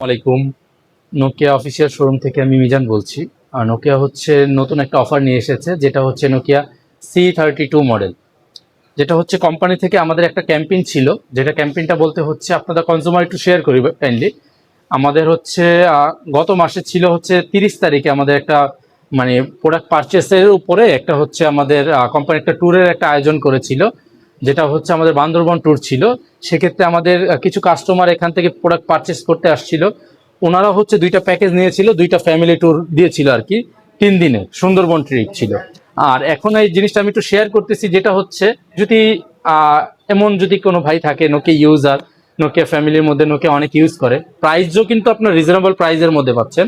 আলাইকুম। Nokia official showroom থেকে আমি মিজান বলছি। আর নোকিয়া হচ্ছে নতুন একটা অফার নিয়ে এসেছে, যেটা হচ্ছে Nokia C thirty two model যেটা হচ্ছে কোম্পানি থেকে আমাদের একটা ক্যাম্পেইন ছিল, যেটা ক্যাম্পেইনটা বলতে হচ্ছে আপনাদের কনজিউমার একটু শেয়ার করি কাইন্ডলি আমাদের হচ্ছে গত মাসে ছিল হচ্ছে তিরিশ তারিখে আমাদের একটা মানে প্রোডাক্ট পারচেসের উপরে একটা হচ্ছে আমাদের কোম্পানি একটা ট্যুরের একটা আয়োজন করেছিল। যেটা হচ্ছে আমাদের বান্দরবন ট্যুর ছিল, সেক্ষেত্রে আমাদের কিছু কাস্টমার এখান থেকে প্রোডাক্ট পারচেস করতে আসছিল। ওনারা হচ্ছে দুইটা প্যাকেজ নিয়েছিল, দুইটা ফ্যামিলি ট্যুর দিয়েছিল আর কি, তিন দিনে সুন্দরবন ট্রিপ ছিল। আর এখন এই জিনিসটা আমি একটু শেয়ার করতেছি, যেটা হচ্ছে যদি এমন যদি কোনো ভাই থাকে নোকিয়া ইউজার নোকিয়া ফ্যামিলির মধ্যে নোকিয়া অনেক ইউজ করে প্রাইসও কিন্তু আপনার রিজনেবল প্রাইসের মধ্যে পাচ্ছেন।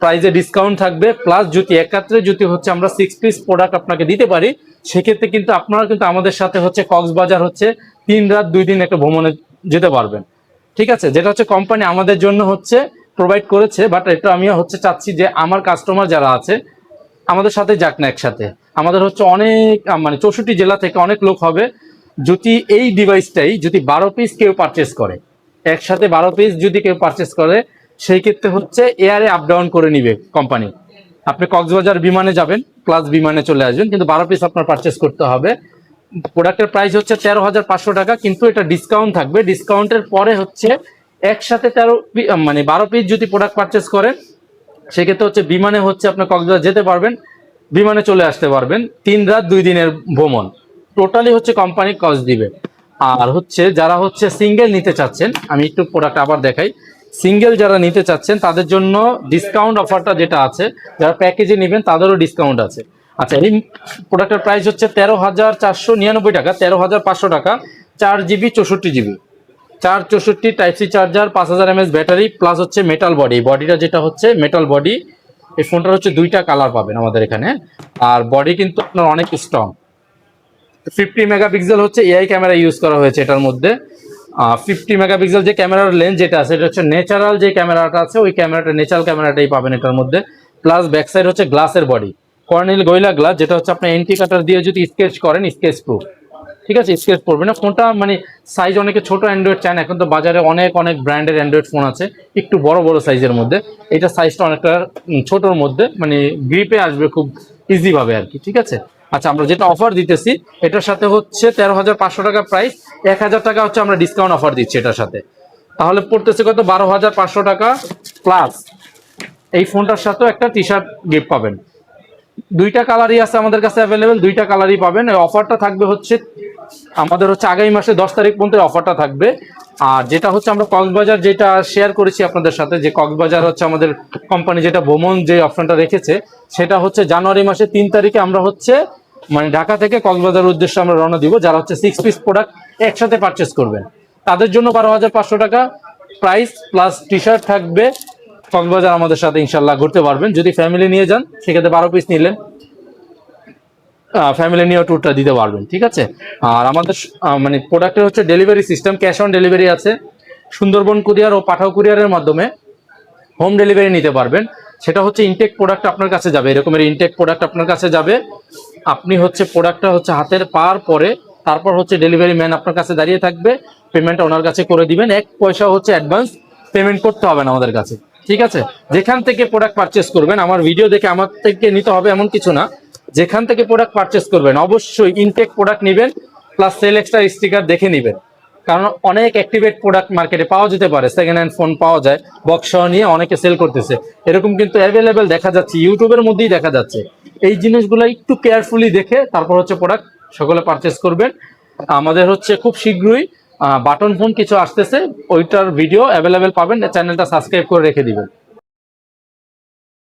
প্রাইজে ডিসকাউন্ট থাকবে প্লাস যদি একাত্রে যদি হচ্ছে আমরা সিক্স পিস প্রোডাক্ট আপনাকে দিতে পারি, সেক্ষেত্রে কিন্তু আপনারা কিন্তু আমাদের সাথে হচ্ছে কক্সবাজার হচ্ছে তিন রাত দুই দিন একটা ভ্রমণে যেতে পারবেন। ঠিক আছে? যেটা হচ্ছে কোম্পানি আমাদের জন্য হচ্ছে প্রোভাইড করেছে বাট এটা আমিও হচ্ছে চাচ্ছি যে আমার কাস্টমার যারা আছে, আমাদের সাথে যাক না একসাথে। আমাদের হচ্ছে অনেক মানে চৌষট্টি জেলা থেকে অনেক লোক হবে। যদি এই ডিভাইসটাই যদি বারো পিস কেউ পারচেস করে, একসাথে বারো পিস যদি কেউ পারচেস করে সেই ক্ষেত্রে হচ্ছে এয়ারে আপ ডাউন করে নিবে কোম্পানি আপনি কক্সবাজার বিমানে যাবেন প্লাস বিমানে চলে আসবেন, কিন্তু বারো পিস আপনার পারচেস করতে হবে। প্রোডাক্টের প্রাইস হচ্ছে তেরো হাজার পাঁচশো টাকা, কিন্তু এটা ডিসকাউন্ট থাকবে। ডিসকাউন্টের পরে হচ্ছে একসাথে তেরো মানে বারো পিস যদি প্রোডাক্ট পারচেস করেন, সেক্ষেত্রে হচ্ছে বিমানে হচ্ছে আপনার কক্সবাজার যেতে পারবেন, বিমানে চলে আসতে পারবেন, তিন রাত দুই দিনের ভ্রমণ। টোটালি হচ্ছে কোম্পানি কস্ট দিবে। আর হচ্ছে যারা হচ্ছে সিঙ্গেল নিতে চাচ্ছেন, আমি একটু প্রোডাক্ট আবার দেখাই। সিঙ্গেল যারা নিতে চাচ্ছেন, তাদের জন্য ডিসকাউন্ট অফারটা যেটা আছে, যারা প্যাকেজে নেবেন, তাদেরও ডিসকাউন্ট আছে। আচ্ছা এই প্রোডাক্টের প্রাইস হচ্ছে তেরো হাজার চারশো নিরানব্বই টাকা, তেরো হাজার পাঁচশো টাকা, চার জিবি চৌষট্টি জিবি। চার চৌষট্টি টাইপ সি চার্জার পাঁচ হাজার এমএস ব্যাটারি প্লাস হচ্ছে মেটাল বডি বডিটা যেটা হচ্ছে মেটাল বডি এই ফোনটার হচ্ছে দুইটা কালার পাবেন আমাদের এখানে। আর বডি কিন্তু আপনার অনেক স্ট্রং ফিফটি মেগাপিক্সেল হচ্ছে এআই ক্যামেরা ইউজ করা হয়েছে এটার মধ্যে। ফিফটি মেগাপিক্সেল যে ক্যামেরার লেন্স যেটা আছে, এটা হচ্ছে ন্যাচারাল যে ক্যামেরাটা আছে, ওই ক্যামেরাটা ন্যাচারাল ক্যামেরাটাই পাবেন এটার মধ্যে। প্লাস ব্যাক সাইড হচ্ছে গ্লাসের বডি কর্নেল গোয়েলা গ্লাস যেটা হচ্ছে আপনি এন্টি কাটার দিয়ে যদি স্কেচ করেন স্কেচ প্রুফ ঠিক আছে? স্কেচ পড়বে না ফোনটা মানে সাইজ অনেকে ছোট অ্যান্ড্রয়েড চান এখন তো বাজারে অনেক অনেক ব্র্যান্ডের অ্যান্ড্রয়েড ফোন আছে। একটু বড় বড় সাইজের মধ্যে। এটা সাইজটা অনেকটা ছোটর মধ্যে। মানে গ্রিপে আসবে খুব ইজিভাবে আর কি। ঠিক আছে? আচ্ছা আমরা যেটা অফার দিতেছি, এটার সাথে হচ্ছে তেরো হাজার পাঁচশো টাকা প্রাইস এক হাজার টাকা হচ্ছে আমরা ডিসকাউন্ট অফার দিচ্ছি এটার সাথে। তাহলে পড়তেছে কত? বারো হাজার পাঁচশো টাকা প্লাস এই ফোনটার সাথেও একটা টি শার্ট গিফট পাবেন। দুইটা কালারই আছে আমাদের কাছে অ্যাভেলেবেল দুইটা কালারই পাবেন। অফারটা থাকবে হচ্ছে, আমাদের হচ্ছে আগামী মাসে দশ তারিখ পর্যন্ত অফারটা থাকবে। আর যেটা হচ্ছে আমরা কক্সবাজার যেটা শেয়ার করেছি আপনাদের সাথে, যে কক্সবাজার হচ্ছে আমাদের কোম্পানি যেটা ভ্রমণ যে অপশনটা রেখেছে, সেটা হচ্ছে জানুয়ারি মাসে তিন তারিখে আমরা হচ্ছে মানে ঢাকা থেকে কক্সবাজার উদ্দেশ্যে আমরা রওনা দিব, যারা হচ্ছে সিক্স পিস প্রোডাক্ট একসাথে পারচেস করবেন। তাদের জন্য বারো হাজার পাঁচশো টাকা প্রাইস প্লাস টি শার্ট থাকবে। কক্সবাজার আমাদের সাথে ইনশাল্লাহ ঘুরতে পারবেন। যদি ফ্যামিলি নিয়ে যান, সেক্ষেত্রে বারো পিস নিলেন। ফ্যামিলি নিয়েও ট্যুরটা দিতে পারবেন, ঠিক আছে? আর আমাদের মানে প্রোডাক্টের হচ্ছে delivery system cash on delivery আছে। সুন্দরবন কুরিয়ার ও পাঠাও কুরিয়ারের মাধ্যমে হোম ডেলিভারি নিতে পারবেন। সেটা হচ্ছে ইনটেক প্রোডাক্ট আপনার কাছে যাবে এরকমের ইনটেক প্রোডাক্ট আপনার কাছে যাবে। আপনি হচ্ছে প্রোডাক্টটা হচ্ছে হাতের পাওয়ার পরে, তারপর হচ্ছে ডেলিভারি ম্যান আপনার কাছে দাঁড়িয়ে থাকবে। পেমেন্টটা ওনার কাছে করে দিবেন। এক পয়সা হচ্ছে অ্যাডভান্স পেমেন্ট করতে হবে না আমাদের কাছে, ঠিক আছে? যেখান থেকে প্রোডাক্ট পারচেস করবেন, আমার ভিডিও দেখে আমার থেকে নিতে হবে এমন কিছু না। যেখান থেকে প্রোডাক্ট পারচেস করবেন, অবশ্যই ইনটেক প্রোডাক্ট নেবেন প্লাস সেল এক্সট্রা স্টিকার দেখে নেবেন। কারণ অনেক অ্যাক্টিভেট প্রোডাক্ট মার্কেটে পাওয়া যেতে পারে সেকেন্ড হ্যান্ড ফোন পাওয়া যায় বক্স নিয়ে অনেকে সেল করতেছে। এরকম কিন্তু অ্যাভেলেবেল দেখা যাচ্ছে ইউটিউবের মধ্যেই দেখা যাচ্ছে। এই জিনিসগুলো একটু কেয়ারফুলি দেখে তারপর হচ্ছে প্রোডাক্ট সকলে পারচেস করবেন। আমাদের হচ্ছে খুব শীঘ্রই বাটন ফোন কিছু আসতেছে, ওইটার ভিডিও অ্যাভেলেবেল পাবেন চ্যানেলটা সাবস্ক্রাইব করে রেখে দিবেন।